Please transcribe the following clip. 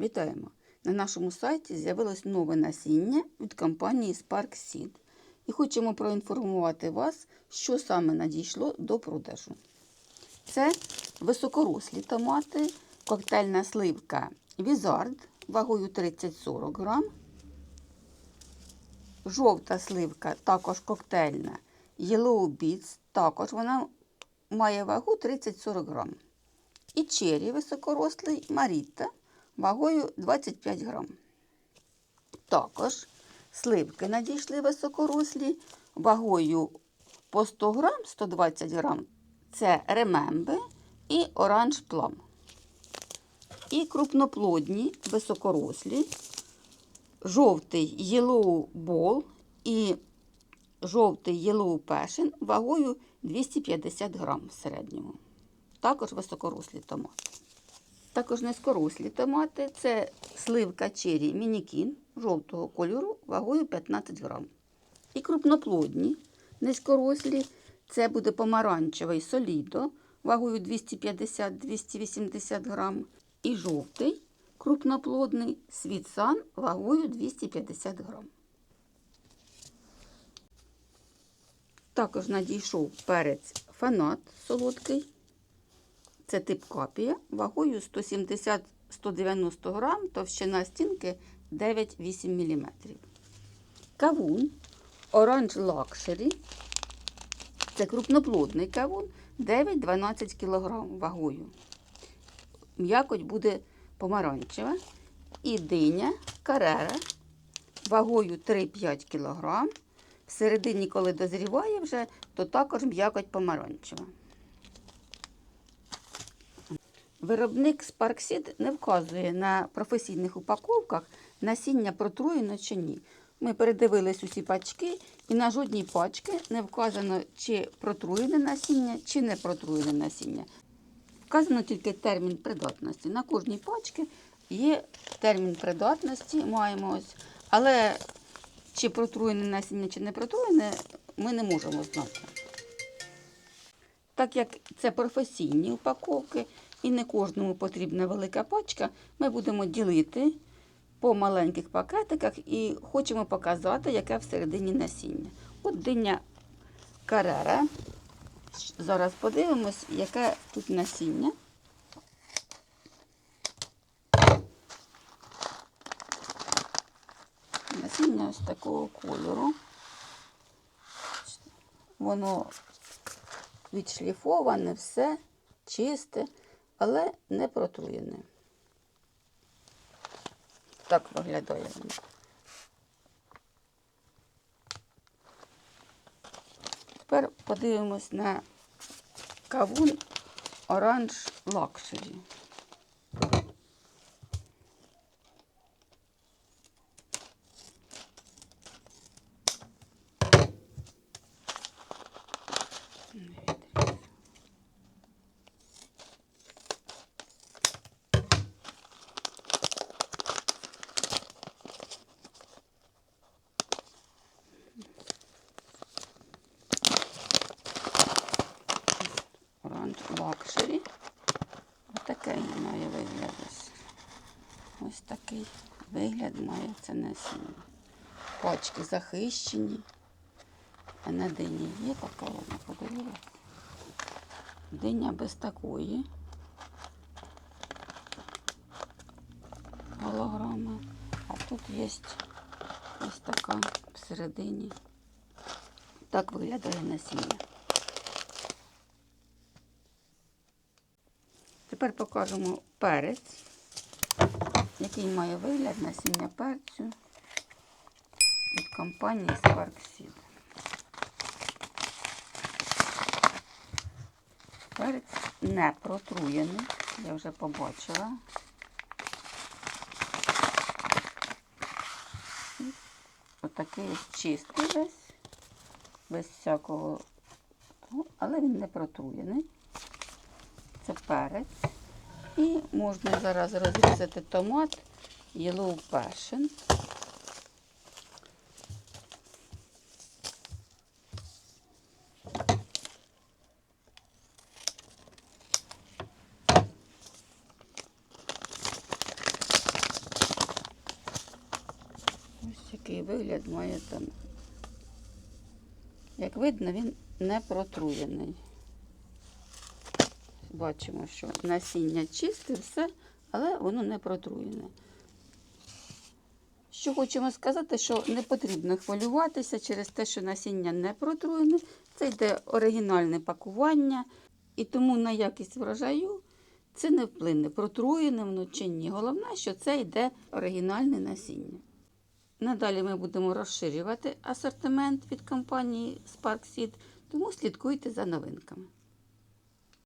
Вітаємо! На нашому сайті з'явилось нове насіння від компанії Spark Seed. І хочемо проінформувати вас, що саме надійшло до продажу. Це високорослі томати, коктейльна сливка Візард вагою 30-40 грам. Жовта сливка, також коктейльна Yellow Beets, також вона має вагу 30-40 грам. І чері високорослий Маріта вагою 25 грам. Також сливки надійшли високорослі вагою по 100 грам, 120 грам. Це ремемби і оранж плам. І крупноплодні високорослі, жовтий Yellow Ball і жовтий Yellow Passion вагою 250 грам в середньому. Також високорослі томати. Також низькорослі томати це сливка чері мінікін жовтого кольору вагою 15 грам. І крупноплодні низькорослі це буде помаранчевий солідо вагою 250-280 грам. І жовтий крупноплодний світсан вагою 250 грам. Також надійшов перець фанат солодкий. Це тип копія вагою 170-190 грам, товщина стінки 9-8 мм. Кавун Orange Luxury. Це крупноплодний кавун 9-12 кг вагою. М'якоть буде помаранчева. І диня карера вагою 3-5 кг. Всередині, коли дозріває вже, то також м'якоть помаранчева. Виробник Sparkseed не вказує на професійних упаковках насіння протруєно чи ні. Ми передивились усі пачки, і на жодній пачці не вказано, чи протруєне насіння, чи не протруєне насіння. Вказано тільки термін придатності. На кожній пачці є термін придатності, маємо ось. Але чи протруєне насіння, чи не протруєне, ми не можемо знати. Так як це професійні упаковки і не кожному потрібна велика пачка, ми будемо ділити по маленьких пакетиках і хочемо показати, яке всередині насіння. От диня карера. Зараз подивимось, яке тут насіння. Насіння ось такого кольору. Воно відшліфоване, все чисте, але не протруєне. Так виглядає. Тепер подивимось на кавун Orange Luxury. Orange Luxury. Отакий він має вигляд. Ось. Ось такий вигляд має це насіння. Пачки захищені. А на дині є така, вона подивилася. Диня без такої. Голограми. А тут є ось така всередині. Так виглядає насіння. Тепер покажемо перець, який має вигляд насіння перцю від компанії Spark Seed. Перець не протруєний, я вже побачила. Отакий ось чистий весь, без всякого, ну, але він не протруєний. Це перець. І можна зараз розрізати томат Yellow Passion. Ось який вигляд має там. Як видно, він не протруєний. Бачимо, що насіння чисте, все, але воно не протруєне. Що хочемо сказати, що не потрібно хвилюватися через те, що насіння не протруєне. Це йде оригінальне пакування, і тому на якість врожаю це не вплине, протруєне воно чи ні. Головне, що це йде оригінальне насіння. Надалі ми будемо розширювати асортимент від компанії Spark Seed, тому слідкуйте за новинками.